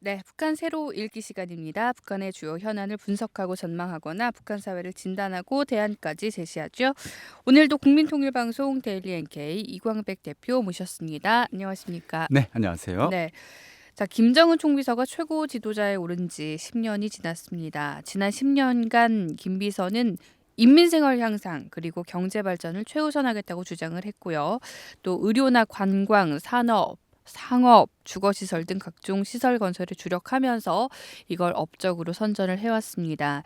네, 북한 새로 읽기 시간입니다. 북한의 주요 현안을 분석하고 전망하거나 북한 사회를 진단하고 대안까지 제시하죠. 오늘도 국민통일방송 데일리 NK 이광백 대표 모셨습니다. 안녕하십니까? 네, 안녕하세요. 네. 자, 김정은 총비서가 최고 지도자에 오른 지 10년이 지났습니다. 지난 10년간 김 비서는 인민생활 향상 그리고 경제 발전을 최우선하겠다고 주장을 했고요. 또 의료나 관광, 산업, 상업, 주거시설 등 각종 시설 건설에 주력하면서 이걸 업적으로 선전을 해왔습니다.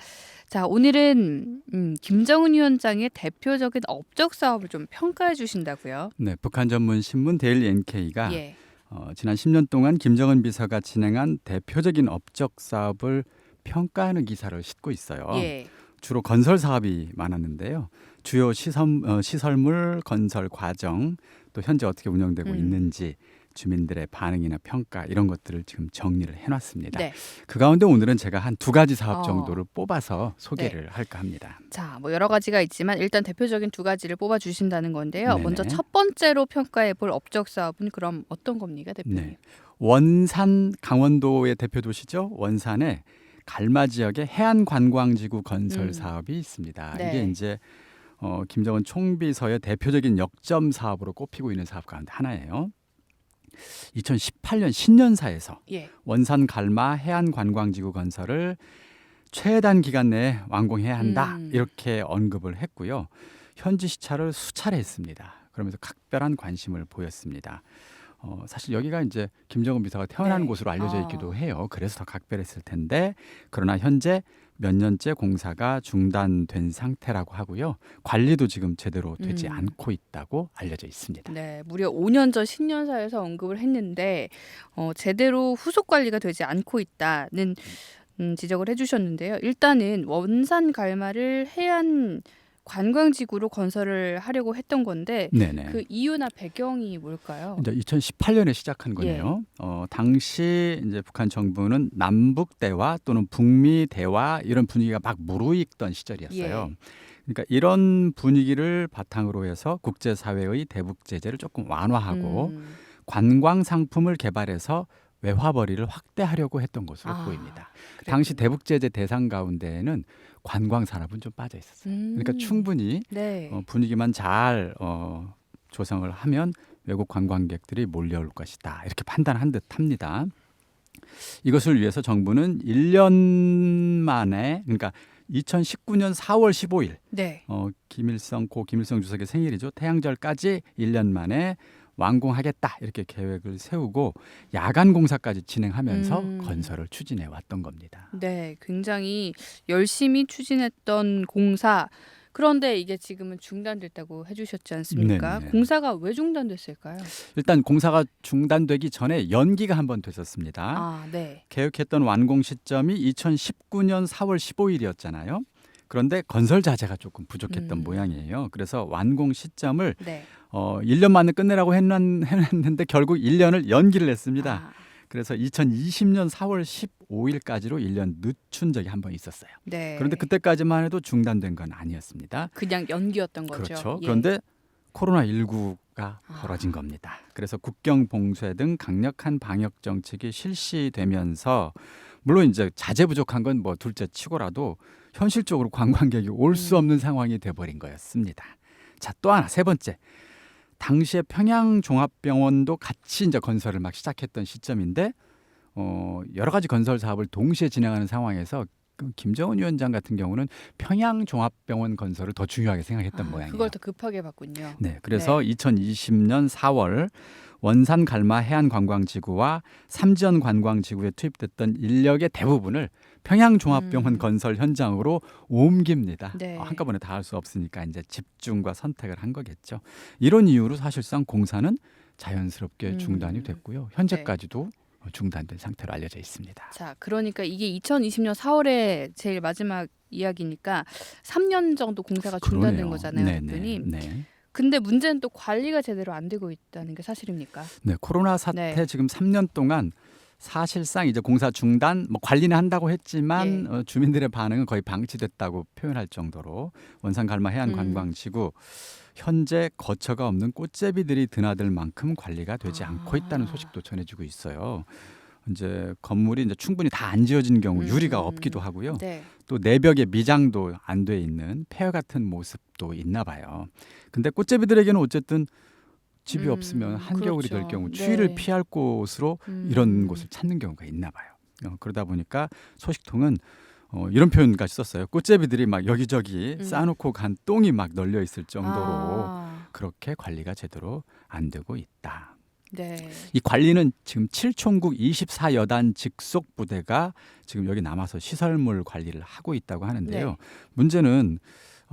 자, 오늘은 음, 김정은 위원장의 대표적인 업적 사업을 좀 평가해 주신다고요? 네, 북한 전문 신문 데일리 NK가 예. 어, 지난 10년 동안 김정은 비서가 진행한 대표적인 업적 사업을 평가하는 기사를 싣고 있어요. 예. 주로 건설 사업이 많았는데요. 주요 시설, 어, 시설물 건설 과정 또 현재 어떻게 운영되고 음. 있는지 주민들의 반응이나 평가 이런 것들을 지금 정리를 해놨습니다. 네. 그 가운데 오늘은 제가 한 두 가지 사업 어. 정도를 뽑아서 소개를 할까 합니다. 자, 뭐 여러 가지가 있지만 일단 대표적인 두 가지를 뽑아 주신다는 건데요. 네네. 먼저 첫 번째로 평가해 볼 업적 사업은 그럼 어떤 겁니까, 대표님? 네. 원산 강원도의 대표 도시죠. 원산에 갈마 지역에 해안 관광지구 건설 음. 사업이 있습니다. 네. 이게 이제 어, 김정은 총비서의 대표적인 역점 사업으로 꼽히고 있는 사업 가운데 하나예요. 2018년 신년사에서 예. 원산 갈마 해안 관광지구 건설을 최단 기간 내에 완공해야 한다 음. 이렇게 언급을 했고요. 현지 시찰을 수차례 했습니다. 그러면서 각별한 관심을 보였습니다. 어, 사실 여기가 이제 김정은 비서가 태어난 네. 곳으로 알려져 아. 있기도 해요. 그래서 더 각별했을 텐데 그러나 현재 몇 년째 공사가 중단된 상태라고 하고요. 관리도 지금 제대로 되지 음. 않고 있다고 알려져 있습니다. 네, 무려 5년 전 신년사에서 언급을 했는데 어, 제대로 후속 관리가 되지 않고 있다는 음, 지적을 해주셨는데요. 일단은 원산 갈마를 해안 관광지구로 건설을 하려고 했던 건데 네네. 그 이유나 배경이 뭘까요? 이제 2018년에 시작한 거네요. 예. 어, 당시 이제 북한 정부는 남북 대화 또는 북미 대화 이런 분위기가 막 무르익던 시절이었어요. 예. 그러니까 이런 분위기를 바탕으로 해서 국제 사회의 대북 제재를 조금 완화하고 음, 관광 상품을 개발해서 외화벌이를 확대하려고 했던 것으로 아, 보입니다. 그랬군요. 당시 대북 제재 대상 가운데에는 관광 산업은 좀 빠져 있었어요. 그러니까 음, 충분히 네. 어, 분위기만 잘 어, 조성을 하면 외국 관광객들이 몰려올 것이다 이렇게 판단한 듯합니다. 이것을 위해서 정부는 1년 만에 그러니까 2019년 4월 15일 네. 어, 김일성 고 김일성 주석의 생일이죠 태양절까지 1년 만에 완공하겠다 이렇게 계획을 세우고 야간 공사까지 진행하면서 음. 건설을 추진해 왔던 겁니다. 네, 굉장히 열심히 추진했던 공사. 그런데 이게 지금은 중단됐다고 해주셨지 않습니까? 네네. 공사가 왜 중단됐을까요? 일단 공사가 중단되기 전에 연기가 한 번 됐었습니다. 아, 네. 계획했던 완공 시점이 2019년 4월 15일이었잖아요. 그런데 건설 자재가 조금 부족했던 음. 모양이에요. 그래서 완공 시점을 네. 어, 1년 만에 끝내라고 했는, 했는데 결국 1년을 연기를 했습니다. 아, 그래서 2020년 4월 15일까지로 1년 늦춘 적이 한 번 있었어요. 네. 그런데 그때까지만 해도 중단된 건 아니었습니다. 그냥 연기였던 거죠. 그렇죠. 예. 그런데 코로나 19가 아. 벌어진 겁니다. 그래서 국경 봉쇄 등 강력한 방역 정책이 실시되면서 물론 이제 자재 부족한 건 뭐 둘째 치고라도 현실적으로 관광객이 올수 음. 없는 상황이 돼버린 거였습니다. 자, 또 하나 세 번째. 당시에 평양 종합병원도 같이 이제 건설을 막 시작했던 시점인데 어, 여러 가지 건설 사업을 동시에 진행하는 상황에서 그 김정은 위원장 같은 경우는 평양 종합병원 건설을 더 중요하게 생각했던 아, 모양이에요. 그걸 더 급하게 봤군요. 네, 그래서 2020년 4월 원산 갈마 해안 관광지구와 삼지연 관광지구에 투입됐던 인력의 대부분을 평양 종합병원 음. 건설 현장으로 옮깁니다. 네. 어, 한꺼번에 다 할 수 없으니까 이제 집중과 선택을 한 거겠죠. 이런 이유로 사실상 공사는 자연스럽게 음. 중단이 됐고요. 현재까지도 중단된 상태로 알려져 있습니다. 자, 그러니까 이게 2020년 4월에 제일 마지막 이야기니까 3년 정도 공사가 중단된 그러네요. 거잖아요, 네, 대표님. 네, 네. 근데 문제는 또 관리가 제대로 안 되고 있다는 게 사실입니까? 네, 코로나 사태 네. 지금 3년 동안 사실상 이제 공사 중단, 뭐 관리는 한다고 했지만 예. 어, 주민들의 반응은 거의 방치됐다고 표현할 정도로 원산 갈마 해안 음. 관광지구 현재 거처가 없는 꽃제비들이 드나들 만큼 관리가 되지 않고 있다는 아. 소식도 전해지고 있어요. 이제 건물이 이제 충분히 다 안 지어진 경우 유리가 음. 없기도 하고요. 네. 또 내벽에 미장도 안 돼 있는 폐허 같은 모습도 있나 봐요. 근데 꽃제비들에게는 어쨌든 집이 음, 없으면 한겨울이 그렇죠. 될 경우 네. 추위를 피할 곳으로 음. 이런 곳을 찾는 경우가 있나 봐요. 어, 그러다 보니까 소식통은 어, 이런 표현까지 썼어요. 꽃제비들이 막 여기저기 음. 쌓아놓고 간 똥이 막 널려 있을 정도로 아, 그렇게 관리가 제대로 안 되고 있다. 네. 이 관리는 지금 7총국 24여단 직속 부대가 지금 여기 남아서 시설물 관리를 하고 있다고 하는데요. 네. 문제는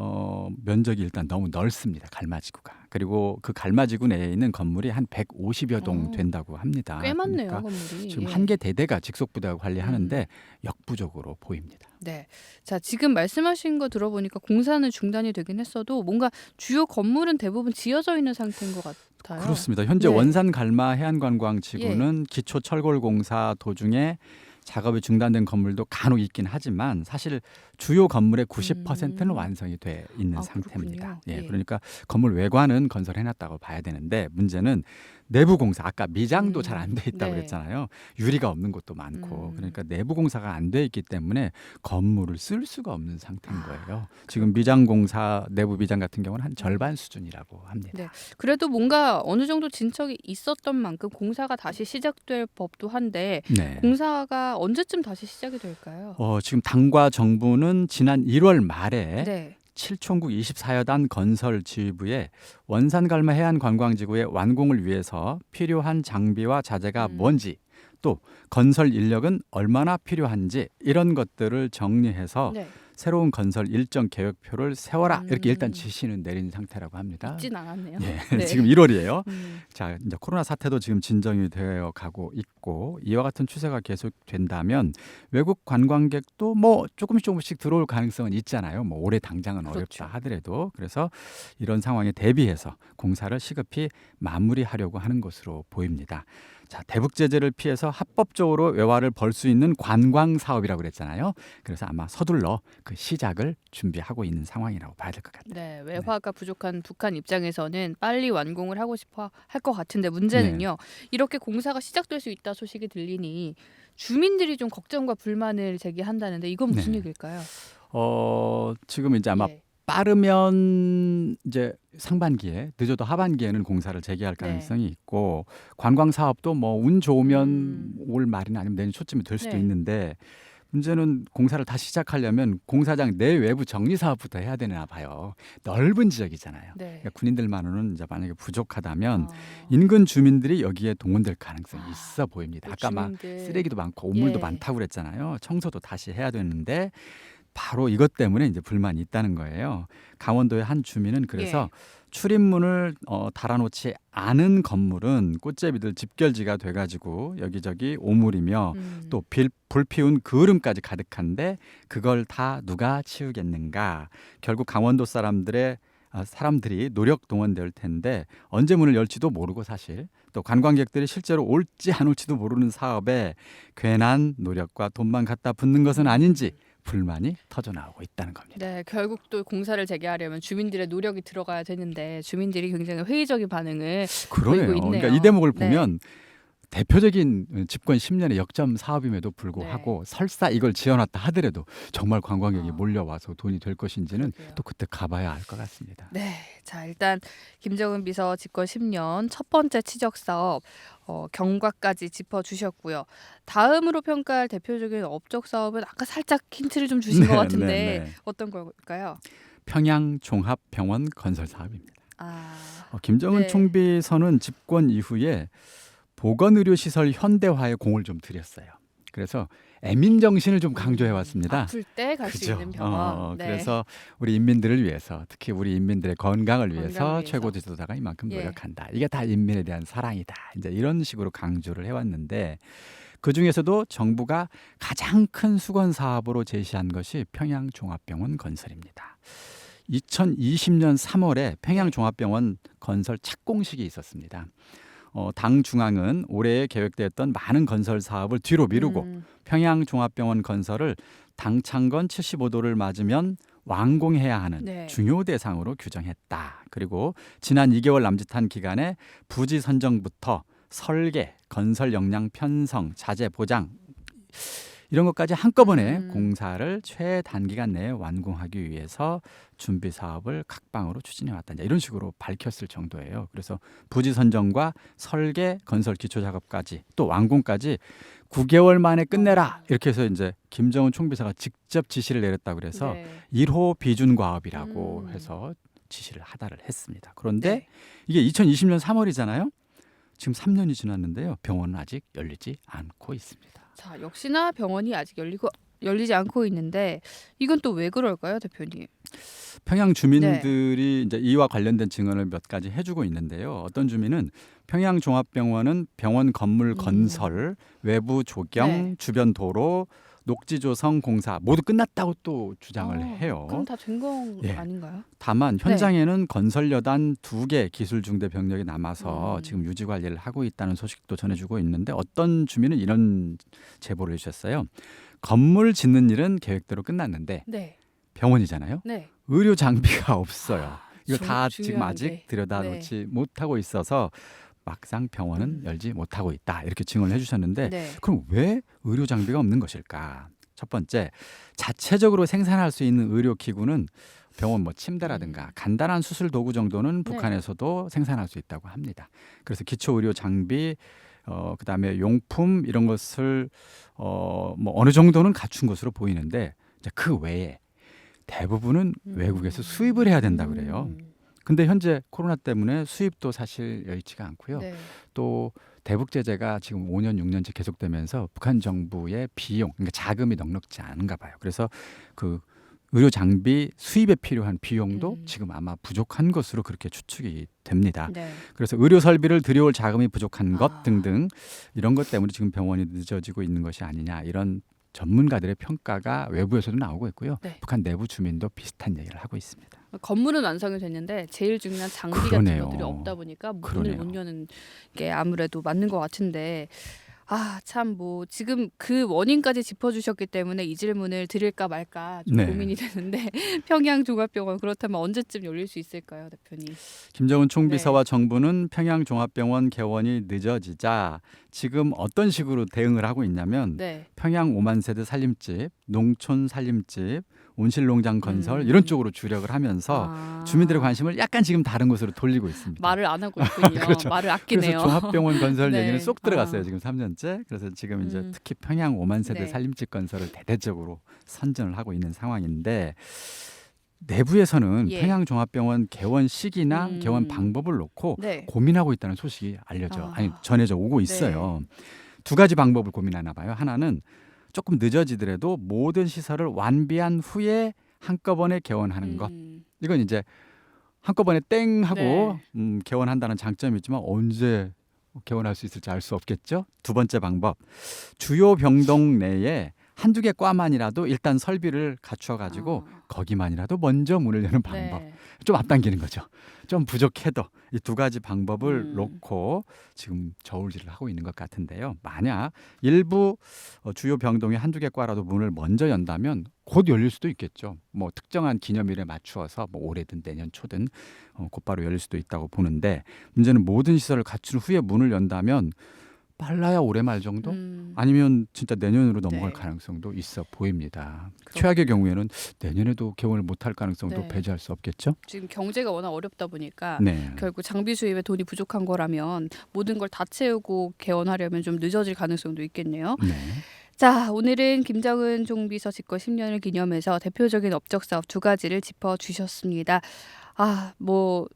어, 면적이 일단 너무 넓습니다. 갈마지구가. 그리고 그 갈마지구 내에 있는 건물이 한 150여 동 어. 된다고 합니다. 꽤 많네요, 그러니까 건물이. 지금 예. 음. 한개 대대가 직속 부대가 관리하는데 역부족으로 보입니다. 네. 자, 지금 말씀하신 거 들어보니까 공사는 중단이 되긴 했어도 뭔가 주요 건물은 대부분 지어져 있는 상태인 것 같아요. 그렇습니다. 현재 네. 예. 원산 갈마 해안관광지구는 기초 철골 공사 도중에 작업이 중단된 건물도 간혹 있긴 하지만 사실 주요 건물의 90%는 음. 완성이 돼 있는 아, 상태입니다. 예, 예. 그러니까 건물 외관은 건설해 놨다고 봐야 되는데 문제는 내부 공사 아까 미장도 음. 잘안 돼 있다고 네. 그랬잖아요. 유리가 없는 곳도 많고 음. 그러니까 내부 공사가 안 돼 있기 때문에 건물을 쓸 수가 없는 상태인 아, 거예요. 지금 미장 공사 내부 미장 같은 경우는 한 절반 수준이라고 합니다. 네. 그래도 뭔가 어느 정도 진척이 있었던 만큼 공사가 다시 시작될 법도 한데 네. 공사가 언제쯤 다시 시작이 될까요? 어, 지금 당과 정부는 지난 1월 말에 네. 7총국 24여단 건설 지휘부에 원산 갈마 해안 관광지구의 완공을 위해서 필요한 장비와 자재가 음. 뭔지 또 건설 인력은 얼마나 필요한지 이런 것들을 정리해서 네. 새로운 건설 일정 계획표를 세워라 이렇게 음. 일단 지시는 내린 상태라고 합니다. 있진 않았네요. 예, 네. 지금 1월이에요. 음. 자, 이제 코로나 사태도 지금 진정이 되어 가고 있고 이와 같은 추세가 계속된다면 외국 관광객도 뭐 조금씩 조금씩 들어올 가능성은 있잖아요. 뭐 올해 당장은 그렇죠. 어렵다 하더라도 그래서 이런 상황에 대비해서 공사를 시급히 마무리하려고 하는 것으로 보입니다. 자, 대북 제재를 피해서 합법적으로 외화를 벌 수 있는 관광 사업이라고 그랬잖아요. 그래서 아마 서둘러 그 시작을 준비하고 있는 상황이라고 봐야 될 것 같아요. 네, 외화가 부족한 북한 입장에서는 빨리 완공을 하고 싶어 할 것 같은데 문제는요. 네. 이렇게 공사가 시작될 수 있다 소식이 들리니 주민들이 좀 걱정과 불만을 제기한다는데 이건 무슨 네. 얘기일까요? 어, 지금 이제 아마 예. 빠르면 이제 상반기에 늦어도 하반기에는 공사를 재개할 네. 가능성이 있고 관광 사업도 뭐 운 좋으면 음. 올 말이나 아니면 내년 초쯤이 될 수도 네. 있는데 문제는 공사를 다시 시작하려면 공사장 내 외부 정리 사업부터 해야 되나 봐요. 넓은 지역이잖아요. 네. 그러니까 군인들만으로는 이제 만약에 부족하다면 아, 인근 주민들이 여기에 동원될 가능성이 아, 있어 보입니다. 또 아까 막. 쓰레기도 많고 오물도 예. 많다고 그랬잖아요. 청소도 다시 해야 되는데 바로 이것 때문에 이제 불만이 있다는 거예요. 강원도의 한 주민은 그래서 예. 출입문을 어, 달아놓지 않은 건물은 꽃제비들 집결지가 돼가지고 여기저기 오물이며 음. 또 빌, 불 피운 그을음까지 가득한데 그걸 다 누가 치우겠는가? 결국 강원도 사람들의 아, 사람들이 노력 동원될 텐데 언제 문을 열지도 모르고 사실 또 관광객들이 실제로 올지 안 올지도 모르는 사업에 괜한 노력과 돈만 갖다 붓는 것은 아닌지 불만이 터져 나오고 있다는 겁니다. 네, 결국 또 공사를 재개하려면 주민들의 노력이 들어가야 되는데 주민들이 굉장히 회의적인 반응을 그러네요. 보이고 있네요. 그러니까 이 대목을 네. 보면 대표적인 집권 10년의 역점 사업임에도 불구하고 설사 이걸 지어놨다 하더라도 정말 관광객이 네. 아. 몰려와서 돈이 될 것인지는 그러게요. 또 그때 가봐야 알 것 같습니다. 네, 자 일단 김정은 비서 집권 10년 첫 번째 치적 사업 어, 경과까지 짚어주셨고요. 다음으로 평가할 대표적인 업적 사업은 아까 살짝 힌트를 좀 주신 것 네, 같은데 네, 네. 어떤 걸까요? 평양 종합병원 건설 사업입니다. 아, 어, 김정은 네. 총비서는 집권 이후에 보건의료시설 현대화에 공을 좀 들였어요. 그래서 애민 정신을 좀 강조해 왔습니다. 아플 때 갈 수 있는 병원. 어, 네. 그래서 우리 인민들을 위해서 특히 우리 인민들의 건강을 위해서 위해서. 최고 지도자가 이만큼 예. 노력한다. 이게 다 인민에 대한 사랑이다. 이제 이런 식으로 강조를 해왔는데 그 중에서도 정부가 가장 큰 수건 사업으로 제시한 것이 평양 종합병원 건설입니다. 2020년 3월에 평양 종합병원 건설 착공식이 있었습니다. 어, 당 중앙은 올해 계획되었던 많은 건설 사업을 뒤로 미루고 음, 평양 종합병원 건설을 당창건 75도를 맞으면 완공해야 하는 네. 중요 대상으로 규정했다. 그리고 지난 2개월 남짓한 기간에 부지 선정부터 설계, 건설 역량 편성, 자재 보장 이런 것까지 한꺼번에 음. 공사를 최단기간 내에 완공하기 위해서 준비 사업을 각방으로 추진해 왔다. 이런 식으로 밝혔을 정도예요. 그래서 부지 선정과 설계, 건설 기초 작업까지 또 완공까지 9개월 만에 끝내라. 어. 이렇게 해서 이제 김정은 총비서가 직접 지시를 내렸다 그래서 네. 1호 비준 과업이라고 음. 해서 지시를 하다를 했습니다. 그런데 네. 이게 2020년 3월이잖아요. 지금 3년이 지났는데요. 병원은 아직 열리지 않고 있습니다. 자, 역시나 병원이 아직 열리고 열리지 않고 있는데 이건 또 왜 그럴까요, 대표님? 평양 네. 주민들이 이제 이와 관련된 증언을 몇 가지 해주고 있는데요. 어떤 주민은 평양 종합병원은 병원 건물 음. 건설, 외부 조경, 네. 주변 도로, 녹지 조성 공사 모두 끝났다고 또 주장을 어, 해요. 그럼 다된거 예. 아닌가요? 다만 네. 현장에는 건설 여단 두 개 기술 중대 병력이 남아서 음. 지금 유지 관리를 하고 있다는 소식도 전해주고 있는데 어떤 주민은 이런 제보를 해주셨어요. 건물 짓는 일은 계획대로 끝났는데 네. 병원이잖아요. 네. 의료 장비가 없어요. 이거 중- 다 지금. 아직 들여다놓지 못하고 있어서 막상 병원은 음. 열지 못하고 있다 이렇게 증언을 해주셨는데 네. 그럼 왜 의료 장비가 없는 것일까? 첫 번째 자체적으로 생산할 수 있는 의료 기구는 병원 뭐 침대라든가 음. 간단한 수술 도구 정도는 네. 북한에서도 생산할 수 있다고 합니다. 그래서 기초 의료 장비 어 그다음에 용품 이런 것을 어 뭐 어느 정도는 갖춘 것으로 보이는데 그 외에 대부분은 음. 외국에서 수입을 해야 된다 그래요. 음. 근데 현재 코로나 때문에 수입도 사실 여의치가 않고요. 네. 또 대북 제재가 지금 5년 6년째 계속되면서 북한 정부의 비용, 그러니까 자금이 넉넉지 않은가 봐요. 그래서 그 의료 장비 수입에 필요한 비용도 음. 지금 아마 부족한 것으로 그렇게 추측이 됩니다. 네. 그래서 의료 설비를 들여올 자금이 부족한 것 아. 등등 이런 것 때문에 지금 병원이 늦어지고 있는 것이 아니냐 이런 전문가들의 평가가 외부에서도 나오고 있고요. 네. 북한 내부 주민도 비슷한 얘기를 하고 있습니다. 건물은 완성이 됐는데 제일 중요한 장비 그러네요. 같은 것들이 없다 보니까 문을 그러네요. 못 여는 게 아무래도 맞는 것 같은데 아 참 뭐 지금 그 원인까지 짚어주셨기 때문에 이 질문을 드릴까 말까 좀 네. 고민이 되는데 평양 종합병원 그렇다면 언제쯤 열릴 수 있을까요, 대표님? 김정은 네. 총비서와 정부는 평양 종합병원 개원이 늦어지자 지금 어떤 식으로 대응을 하고 있냐면 네. 평양 5만 세대 살림집, 농촌 살림집, 온실농장 건설 음. 이런 쪽으로 주력을 하면서 아. 주민들의 관심을 약간 지금 다른 곳으로 돌리고 있습니다. 말을 안 하고 있군요. 그렇죠. 말을 아끼네요. 그래서 종합병원 건설 네. 얘기는 쏙 들어갔어요. 아. 지금 3년째. 그래서 지금 이제 음. 특히 평양 5만 세대 네. 살림집 건설을 대대적으로 선전을 하고 있는 상황인데 내부에서는 예. 평양 종합병원 개원 시기나 음. 개원 방법을 놓고 네. 고민하고 있다는 소식이 알려져 아. 아니 전해져 오고 있어요. 두 가지 방법을 고민하나 봐요. 하나는 조금 늦어지더라도 모든 시설을 완비한 후에 한꺼번에 개원하는 것. 음. 이건 이제 한꺼번에 땡 하고 네. 음, 개원한다는 장점이 있지만 언제 개원할 수 있을지 알 수 없겠죠. 두 번째 방법. 주요 병동 내에 한두 개 과만이라도 일단 설비를 갖추어 가지고 아. 거기만이라도 먼저 문을 여는 방법. 네. 좀 앞당기는 거죠. 좀 부족해도 이 두 가지 방법을 음. 놓고 지금 저울질을 하고 있는 것 같은데요. 만약 일부 어, 주요 병동의 한두 개 과라도 문을 먼저 연다면 곧 열릴 수도 있겠죠. 뭐 특정한 기념일에 맞추어서 뭐 올해든 내년 초든 어, 곧바로 열릴 수도 있다고 보는데 문제는 모든 시설을 갖춘 후에 문을 연다면 빨라야 올해 말 정도 음. 아니면 진짜 내년으로 넘어갈 네. 가능성도 있어 보입니다. 그렇- 최악의 경우에는 내년에도 개원을 못할 가능성도 네. 배제할 수 없겠죠. 지금 경제가 워낙 어렵다 보니까 네. 결국 장비 수입에 돈이 부족한 거라면 모든 걸 다 채우고 개원하려면 좀 늦어질 가능성도 있겠네요. 네. 자, 오늘은 김정은 총비서 집권 10년을 기념해서 대표적인 업적 사업 두 가지를 짚어 주셨습니다. 아, 뭐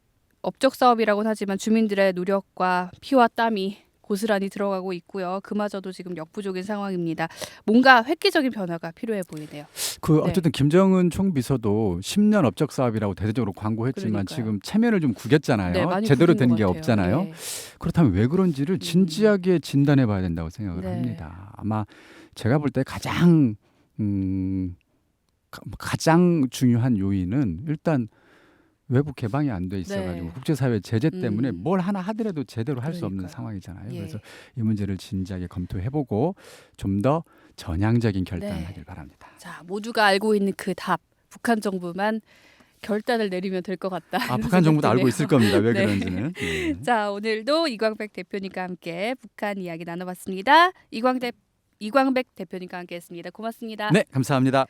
업적 사업이라고는 하지만 주민들의 노력과 피와 땀이 고스란히 들어가고 있고요. 그마저도 지금 역부족인 상황입니다. 뭔가 획기적인 변화가 필요해 보이네요. 그 네. 어쨌든 김정은 총비서도 10년 업적 사업이라고 대대적으로 광고했지만 그러니까요. 지금 체면을 좀 구겼잖아요. 네, 제대로 된것 게. 없잖아요. 네. 그렇다면 왜 그런지를 진지하게 진단해 봐야 된다고 생각을 네. 합니다. 아마 제가 볼 때 가장 음 가- 가장 중요한 요인은 일단 외부 개방이 안 돼 있어가지고 네. 국제사회 제재 때문에 음. 뭘 하나 하더라도 제대로 할 수 없는. 상황이잖아요. 예. 그래서 이 문제를 진지하게 검토해보고 좀 더 전향적인 결단을 네. 하길 바랍니다. 자, 모두가 알고 있는 그 답. 북한 정부만 결단을 내리면 될 것 같다. 아, 북한 정부도 알고 있을 겁니다. 왜 네. 그런지는. 네. 자, 오늘도 이광백 대표님과 함께 북한 이야기 나눠봤습니다. 이광대 이광백 대표님과 함께했습니다. 고맙습니다. 네, 감사합니다.